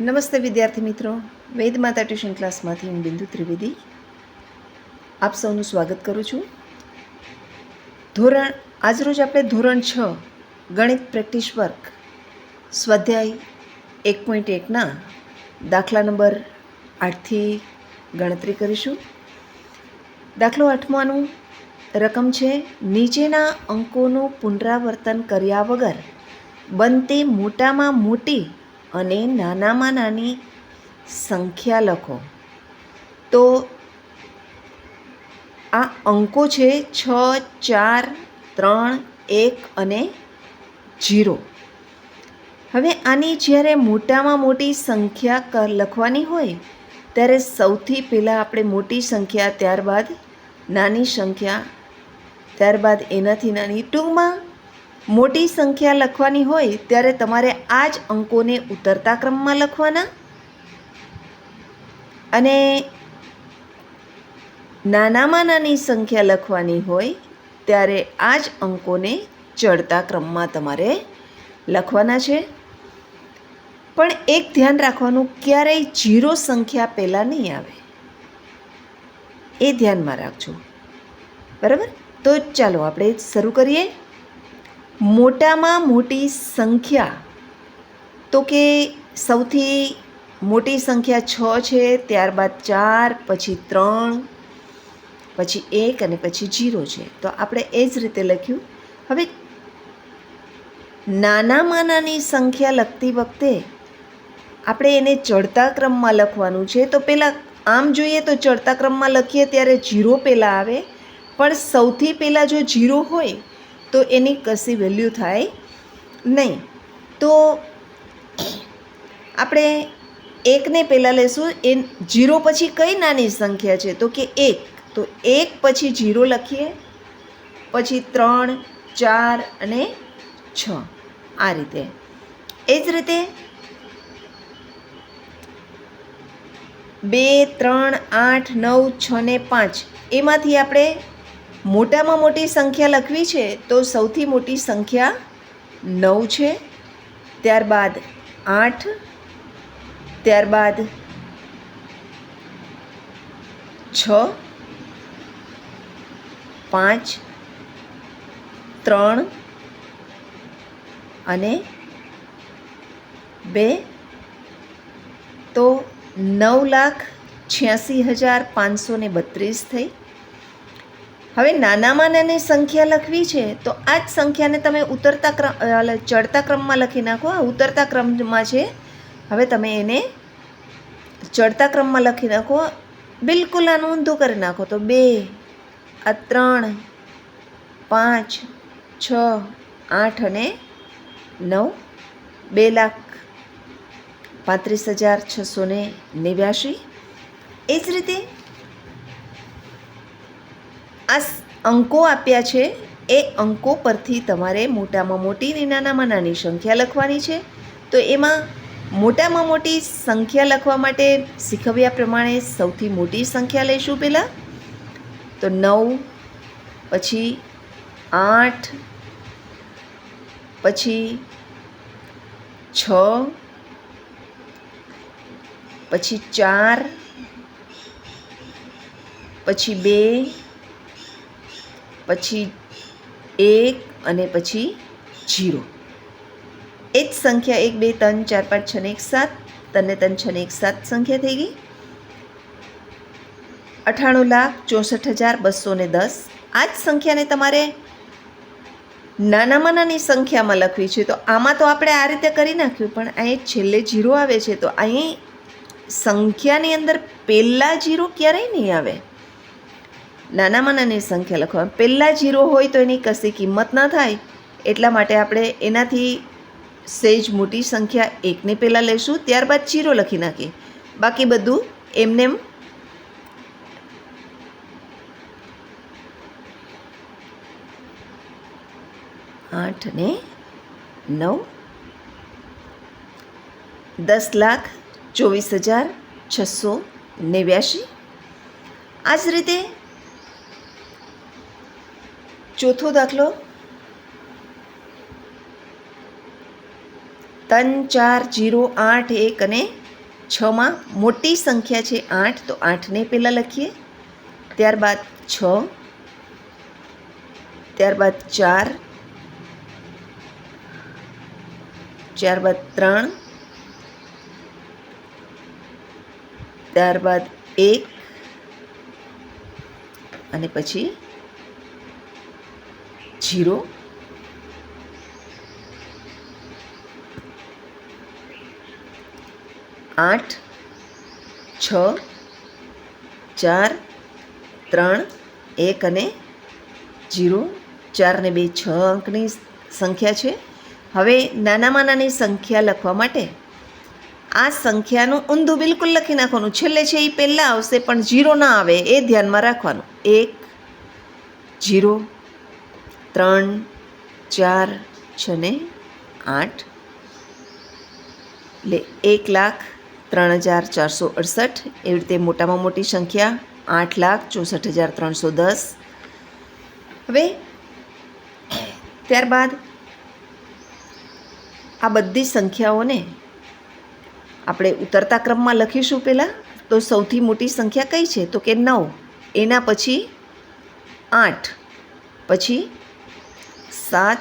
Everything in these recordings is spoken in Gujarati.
નમસ્તે વિદ્યાર્થી મિત્રો. વેદ માતા ટ્યુશન ક્લાસમાંથી હું બિંદુ ત્રિવેદી આપ સૌનું સ્વાગત કરું છું. ધોરણ, આજરોજ આપણે ધોરણ છ, ગણિત પ્રેક્ટિસ વર્ક, સ્વાધ્યાય એક પોઈન્ટ એકના દાખલા નંબર આઠથી ગણતરી કરીશું. દાખલો આઠમાનું રકમ છે, નીચેના અંકોનું પુનરાવર્તન કર્યા વગર બનતી મોટામાં મોટી અને નાનામાં નાની સંખ્યા લખો. તો આ અંકો છે છ, ચાર, ત્રણ, એક અને જીરો. હવે આની જ્યારે મોટામાં મોટી સંખ્યા કર લખવાની હોય, ત્યારે સૌથી પહેલાં આપણે મોટી સંખ્યા ત્યારબાદ નાની સંખ્યા ત્યારબાદ એનાથી નાની ટૂંકમાં મોટી સંખ્યા લખવાની હોય ત્યારે તમારે આ જ અંકોને ઉતરતા ક્રમમાં લખવાના. અને નાનામાં નાની સંખ્યા લખવાની હોય ત્યારે આ જ અંકોને ચડતા ક્રમમાં તમારે લખવાના છે. પણ એક ધ્યાન રાખવાનું, ક્યારેય જીરો સંખ્યા પહેલાં નહીં આવે. એ ધ્યાનમાં રાખજો. બરાબર? તો ચાલો આપણે શરૂ કરીએ. મોટામાં મોટી સંખ્યા, તો કે સૌથી મોટી સંખ્યા છ છે, ત્યારબાદ ચાર, પછી ત્રણ, પછી એક અને પછી જીરો છે. તો આપણે એ જ રીતે લખ્યું. હવે નાનામાં નાની સંખ્યા લખતી વખતે આપણે એને ચડતા ક્રમમાં લખવાનું છે. તો પહેલાં આમ જોઈએ તો ચડતા ક્રમમાં લખીએ ત્યારે જીરો પહેલાં આવે, પણ સૌથી પહેલાં જો જીરો હોય તો એની કશી વેલ્યુ થાય નહીં. તો આપણે એકને પહેલાં લેશું, એ જીરો પછી કઈ નાની સંખ્યા છે? તો કે એક. તો એક પછી જીરો લખીએ, પછી ત્રણ, ચાર અને છ. આ રીતે. એ જ રીતે બે, ત્રણ, આઠ, નવ, છ ને પાંચ. એમાંથી આપણે મોટામાં મોટી સંખ્યા લખવી છે તો સૌથી મોટી સંખ્યા નવ છે. ત્યારબાદ આઠ. ત્યારબાદ છ. પાંચ. ત્રણ. અને બે. તો નવ લાખ છ્યાસી હજાર પાંચસો ને બત્રીસ થઈ. હવે નાનામાં નાની સંખ્યા લખવી છે, તો આ જ સંખ્યાને તમે ઉતરતા ક્રમ ચડતા ક્રમમાં લખી નાખો. આ ઉતરતા ક્રમમાં છે. હવે તમે એને ચડતા ક્રમમાં લખી નાખો. બિલકુલ આનું ઊંધું કરી નાખો. તો બે, આ ત્રણ, પાંચ, છ, આઠ અને નવ, બે લાખ પાંત્રીસ હજાર છસો ને નેવ્યાશી. એ જ રીતે આ અંકો આપ્યા છે. એ અંકો પરથી તમારે મોટામાં મોટી ને નાનામાં નાની સંખ્યા લખવાની છે. તો એમાં મોટામાં મોટી સંખ્યા લખવા માટે શીખવ્યા પ્રમાણે સૌથી મોટી સંખ્યા લઈશું પહેલાં. તો નવ, પછી આઠ, પછી છ, પછી ચાર, પછી બે પછી એક અને પછી જીરો. એ જ સંખ્યા એક, બે, ત્રણ, ચાર, પાંચ, છ ને એક, સાત. તને ત્રણ, છ ને એક, સાત સંખ્યા થઈ ગઈ. અઠ્ઠાણું લાખ ચોસઠ હજાર બસો ને દસ. આ જ સંખ્યાને તમારે નાનામાં નાની સંખ્યામાં લખવી છે. તો આમાં તો આપણે આ રીતે કરી નાખ્યું, પણ અહીં છેલ્લે જીરો આવે છે. તો અહીં સંખ્યાની અંદર પહેલાં જીરો ક્યારેય નહીં આવે. નાનામાં નાની સંખ્યા લખવા પહેલાં જીરો હોય તો એની કશી કિંમત ન થાય, એટલા માટે આપણે એનાથી સહેજ મોટી સંખ્યા એકને પહેલાં લેશું, ત્યારબાદ જીરો લખી નાખીએ. બાકી બધું એમનેમ આઠ ને નવ, દસ લાખ ચોવીસ હજાર છસો નેવ્યાશી. આ જ રીતે ચોથો દાખલો. ત્રણ, ચાર, જીરો, આઠ, એક અને છમાં મોટી સંખ્યા છે આઠ, તો આઠને પહેલાં લખીએ. ત્યારબાદ છ. ત્યારબાદ ચાર. ત્યારબાદ ત્રણ. ત્યારબાદ એક. અને પછી જીરો. આઠ, છ, ચાર, ત્રણ, એક અને જીરો. ચાર ને બે છ અંકની સંખ્યા છે. હવે નાનામાં નાની સંખ્યા લખવા માટે આ સંખ્યાનું ઊંધું બિલકુલ લખી નાખવાનું. છેલ્લે છે એ પહેલાં આવશે પણ જીરો ના આવે એ ધ્યાનમાં રાખવાનું. એક, જીરો ત્રણ, ચાર છ ને આઠ. એટલે એક લાખ ત્રણ હજાર ચારસો અડસઠ. એવી રીતે મોટામાં મોટી સંખ્યા, આઠ લાખ ચોસઠ હજાર ત્રણસો દસ. હવે ત્યારબાદ આ બધી સંખ્યાઓને આપણે ઉતરતા ક્રમમાં લખીશું પહેલાં. તો સૌથી મોટી સંખ્યા કઈ છે? તો કે નવ. એના પછી આઠ. પછી સાત,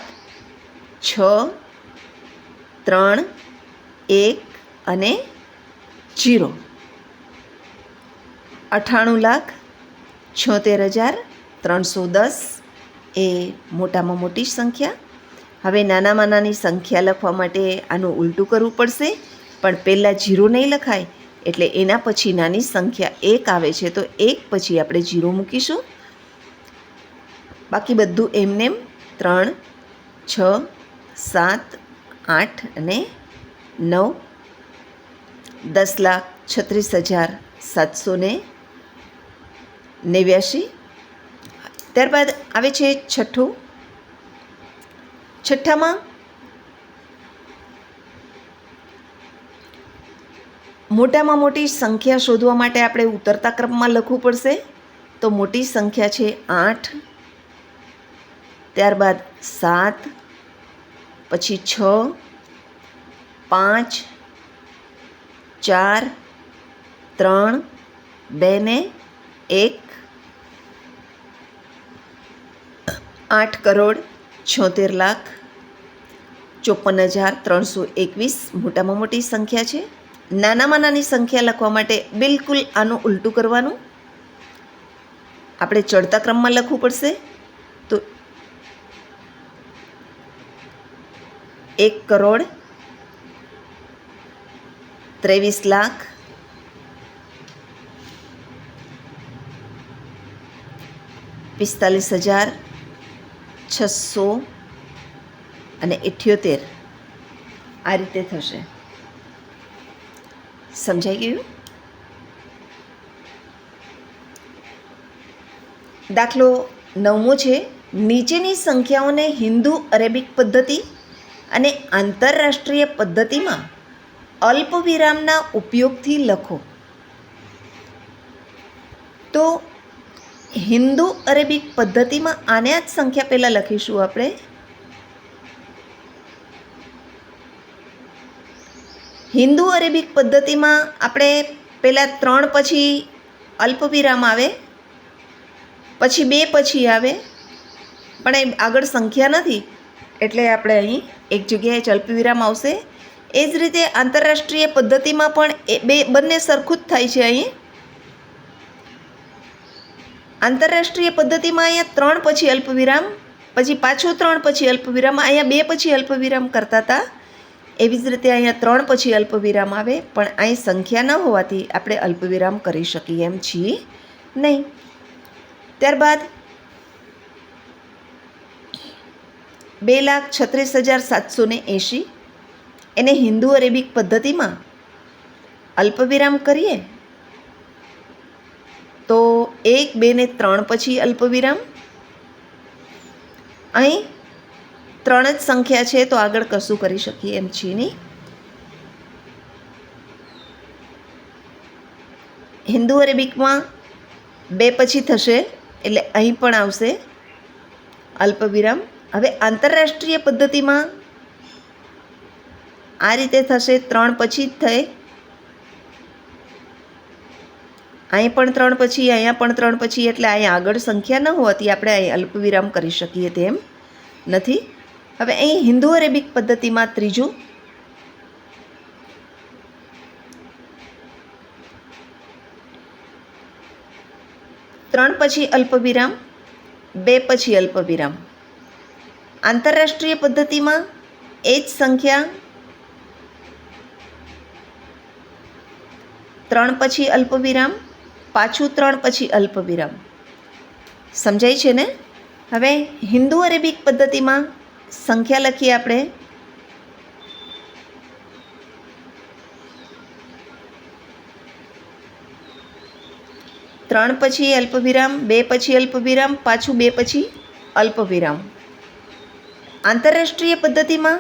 છ, ત્રણ, એક અને જીરો. અઠ્ઠાણું લાખ છોતેર હજાર ત્રણસો દસ. એ મોટામાં મોટી સંખ્યા. હવે નાનામાં નાની સંખ્યા લખવા માટે આનું ઉલટું કરવું પડશે. પણ પહેલાં જીરો નહીં લખાય, એટલે એના પછી નાની સંખ્યા એક આવે છે. તો એક પછી આપણે જીરો મૂકીશું. બાકી બધું એમનેમ ત્રણ, છ, સાત, આઠ અને નવ. દસ લાખ છત્રીસ હજાર સાતસો ને નેવ્યાશી. ત્યારબાદ આવે છે છઠ્ઠું. છઠ્ઠામાં મોટામાં મોટી સંખ્યા શોધવા માટે આપણે ઉતરતા ક્રમમાં લખવું પડશે. તો મોટી સંખ્યા છે આઠ ત્યારબાદ સાત, પછી છ, પાંચ, ચાર, ત્રણ, બે ને એક, આઠ કરોડ છોતેર લાખ ચોપન હજાર ત્રણસો એકવીસ મોટામાં મોટી સંખ્યા છે. નાનામાં નાની સંખ્યા લખવા માટે બિલકુલ આનું ઉલટું કરવાનું. આપણે ચડતા ક્રમમાં લખવું પડશે. તો એક કરોડ ત્રેવીસ લાખ પિસ્તાલીસ હજાર છસો અને ઇઠ્યોતેર. આ રીતે થશે. સમજાઈ ગયું? દાખલો નવમો છે. નીચેની સંખ્યાઓને હિન્દુ અરેબિક પદ્ધતિ અને આંતરરાષ્ટ્રીય પદ્ધતિમાં અલ્પ વિરામના ઉપયોગથી લખો. તો હિન્દુ અરેબિક પદ્ધતિમાં આને જ સંખ્યા પહેલાં લખીશું આપણે. હિન્દુ અરેબિક પદ્ધતિમાં આપણે પહેલાં ત્રણ પછી અલ્પવિરામ આવે, પછી બે પછી આવે. પણ એ આગળ સંખ્યા નથી. એટલે આપણે અહીં એક જગ્યાએ જ અલ્પવિરામ આવશે. એ જ રીતે આંતરરાષ્ટ્રીય પદ્ધતિમાં પણ એ બે બંને સરખું જ થાય છે અહીં. આંતરરાષ્ટ્રીય પદ્ધતિમાં અહીંયા ત્રણ પછી અલ્પવિરામ, પછી પાછું ત્રણ પછી અલ્પવિરામ, અહીંયા બે પછી અલ્પવિરામ કરતા હતા. એવી જ રીતે અહીંયા ત્રણ પછી અલ્પવિરામ આવે, પણ અહીં સંખ્યા ન હોવાથી આપણે અલ્પવિરામ કરી શકીએ એમ છીએ નહીં. ત્યારબાદ બે લાખ છત્રીસ હજાર સાતસો ને એંશી. એને હિન્દુ અરેબિક પદ્ધતિમાં અલ્પવિરામ કરીએ. તો એક, બે ને ત્રણ પછી અલ્પવિરામ. અહીં ત્રણ જ સંખ્યા છે, તો આગળ કશું કરી શકીએ એમ છીએ નહીં. હિન્દુ અરેબિકમાં બે પછી થશે, એટલે અહીં પણ આવશે અલ્પવિરામ. હવે આંતરરાષ્ટ્રીય પદ્ધતિમાં આ રીતે થશે, ત્રણ પછી જ થઈ. અહીં પણ ત્રણ પછી, અહીંયા પણ ત્રણ પછી, એટલે અહીંયા આગળ સંખ્યા ન હોવાથી આપણે અહીં અલ્પવિરામ કરી શકીએ તેમ નથી. હવે અહીં હિન્દુ અરેબિક પદ્ધતિમાં ત્રીજું. ત્રણ પછી અલ્પવિરામ, બે પછી અલ્પવિરામ. આંતરરાષ્ટ્રીય પદ્ધતિમાં એ જ સંખ્યા ત્રણ પછી અલ્પવિરામ, પાછું ત્રણ પછી અલ્પવિરામ. સમજાય છે ને? હવે હિન્દુ અરેબિક પદ્ધતિમાં સંખ્યા લખીએ આપણે. ત્રણ પછી અલ્પવિરામ, બે પછી અલ્પવિરામ, પાછું બે પછી અલ્પવિરામ. આંતરરાષ્ટ્રીય પદ્ધતિમાં?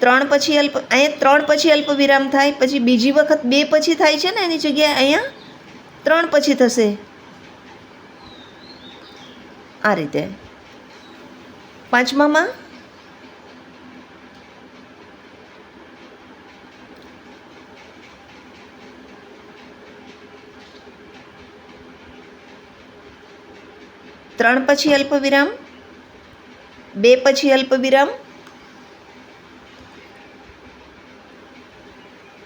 ત્રણ પછી અલ્પ, અહીંયા ત્રણ પછી અલ્પ વિરામ થાય, પછી બીજી વખત બે પછી થાય છે ને એની જગ્યાએ અહીંયા? ત્રણ પછી થશે. આ રીતે. પાંચમામાં? ત્રણ પછી અલ્પવિરામ, બે પછી અલ્પવિરામ,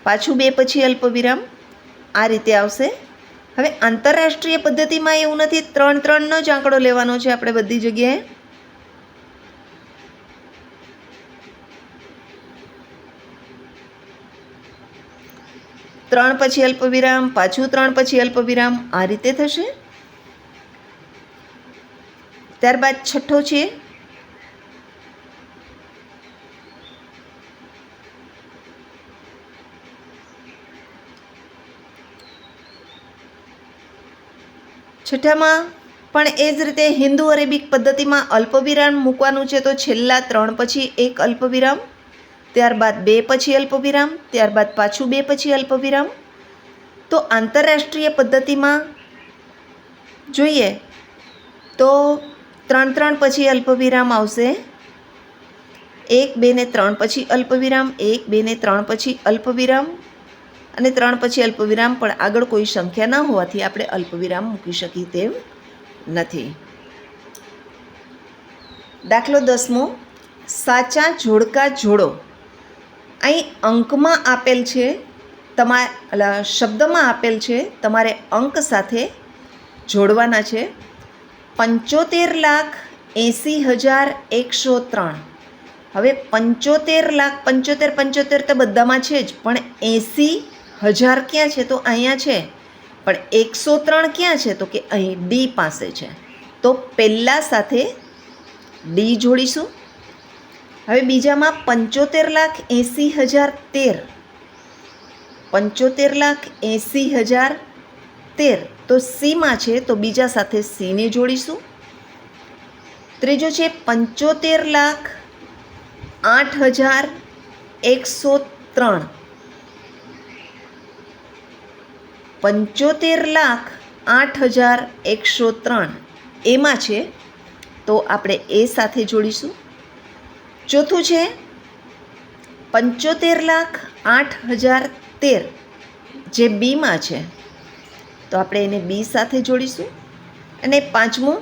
પાછું બે પછી અલ્પવિરામ, આ રીતે આવશે. હવે આંતરરાષ્ટ્રીય પદ્ધતિમાં એવું નથી, ત્રણ ત્રણનો જ આંકડો લેવાનો છે આપણે બધી જગ્યાએ. ત્રણ પછી અલ્પવિરામ, પાછું ત્રણ પછી અલ્પવિરામ, આ રીતે થશે. ત્યારબાદ છઠ્ઠો છે. છઠ્ઠામાં, પણ એ જ રીતે હિન્દુ અરેબિક પદ્ધતિમાં અલ્પવિરામ મૂકવાનું છે તો છેલ્લા ત્રણ પછી એક અલ્પવિરામ, ત્યારબાદ બે પછી અલ્પવિરામ, ત્યારબાદ પાછું બે પછી અલ્પવિરામ. તો આંતરરાષ્ટ્રીય પદ્ધતિમાં જોઈએ તો ત્રણ ત્રણ પછી અલ્પવિરામ આવશે. એક, બે ને ત્રણ પછી અલ્પવિરામ, એક, બે ને ત્રણ પછી અલ્પવિરામ અને ત્રણ પછી અલ્પવિરામ, પણ આગળ કોઈ સંખ્યા ન હોવાથી આપણે અલ્પવિરામ મૂકી શકીએ તેમ નથી. દાખલો દસમો, સાચા જોડકા જોડો. અહીં અંકમાં આપેલ છે, તમા શબ્દમાં આપેલ છે, તમારે અંક સાથે જોડવાના છે. પંચોતેર લાખ એંસી હજાર એકસો ત્રણ. હવે પંચોતેર લાખ પંચોતેર પંચોતેર તો બધામાં છે જ, પણ એંસી હજાર ક્યાં છે? તો અહીંયા છે. પણ એકસો ત્રણ ક્યાં છે? તો કે અહીં ડી પાસે છે. તો પહેલાં સાથે ડી જોડીશું. હવે બીજામાં પંચોતેર લાખ એંસી હજાર તેર. પંચોતેર લાખ એંસી હજાર તેર. તો સીમાં છે, તો બીજા સાથે સીને જોડીશું. ત્રીજો છે પંચોતેર લાખ આઠ હજાર એકસો ત્રણ. પંચોતેર લાખ આઠ હજાર એકસો ત્રણ. એમાં છે, તો આપણે એ સાથે જોડીશું. ચોથું છે પંચોતેર લાખ આઠ હજાર તેર, જે બીમાં છે. તો આપણે એને બી સાથે જોડીશું. અને પાંચમું,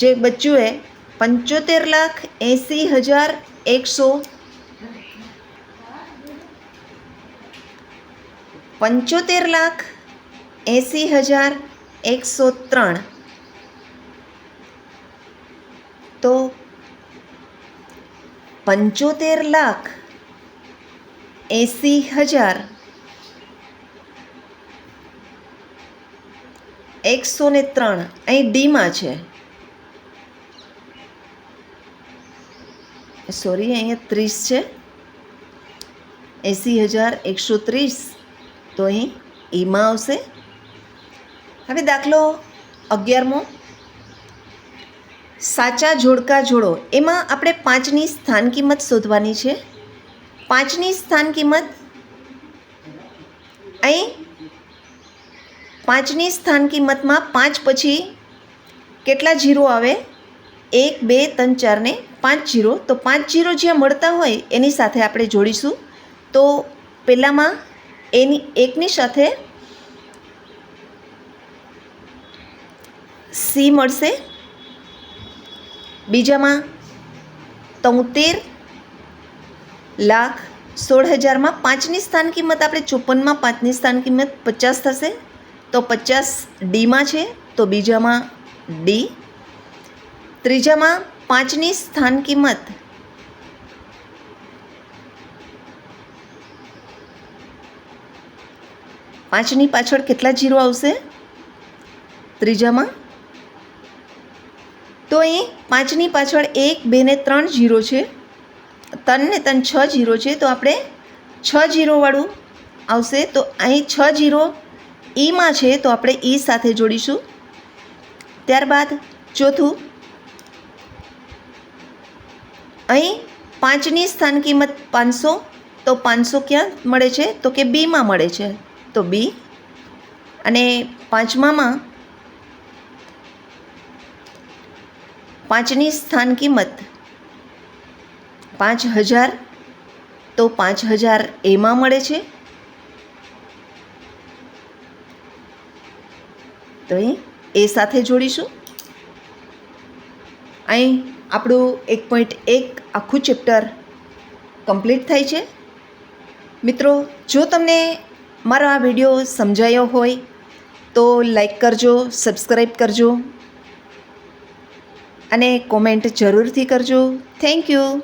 જે બચ્યું એ પંચોતેર લાખ એંસી હજાર એકસો પંચોતેર લાખ એંસી હજાર એકસો ત્રણ. તો પંચોતેર લાખ એંસી હજાર એકસો ને ત્રણ. અહીં ડીમાં છે. સોરી અહીંયા ત્રીસ છે. એંસી હજાર એકસો ત્રીસ. તો અહીં ઈમાં આવશે. હવે દાખલો અગિયારમો. સાચા જોડકા જોડો. એમાં આપણે પાંચની સ્થાન કિંમત શોધવાની છે. પાંચની સ્થાન કિંમત અહીં પાંચની સ્થાન કિંમતમાં પાંચ પછી કેટલા જીરો આવે? એક, બે, ત્રણ ચારને પાંચ જીરો. તો પાંચ જીરો જ્યાં મળતા હોય એની સાથે આપણે જોડીશું. તો પહેલાંમાં એની એકની સાથે સી મળશે. બીજામાં તોતેર લાખ સોળ હજારમાં પાંચની સ્થાન કિંમત આપણે ચોપનમાં પાંચની સ્થાન કિંમત પચાસ થશે. તો પચાસ ડીમાં છે, તો બીજામાં ડી. ત્રીજામાં પાંચની સ્થાન કિંમત. પાંચની પાછળ કેટલા જીરો આવશે? ત્રીજામાં. તો અહીં પાંચની પાછળ એક, બે ને ત્રણ જીરો છે. ત્રણ ને ત્રણ છ જીરો છે, તો આપણે છ જીરોવાળું આવશે. તો અહીં છ જીરો ઈમાં છે તો આપણે ઈ સાથે જોડીશું. ત્યારબાદ ચોથું, અહીં પાંચની સ્થાન કિંમત પાંચસો, તો પાંચસો ક્યાં મળે છે? તો કે બીમાં મળે છે. તો બી. અને પાંચમામાં પાંચની સ્થાન કિંમત પાંચ હજાર, તો પાંચ હજાર એમાં મળે છે. તો અહીં એ સાથે જોડીશું. અહીં આપણું એક પોઈન્ટ એક આખું ચેપ્ટર કમ્પ્લીટ થાય છે. મિત્રો, જો તમને મારો આ વીડિયો સમજાયો હોય, તો લાઈક કરજો સબસ્ક્રાઈબ કરજો. અને કોમેન્ટ જરૂરથી કરજો. Thank you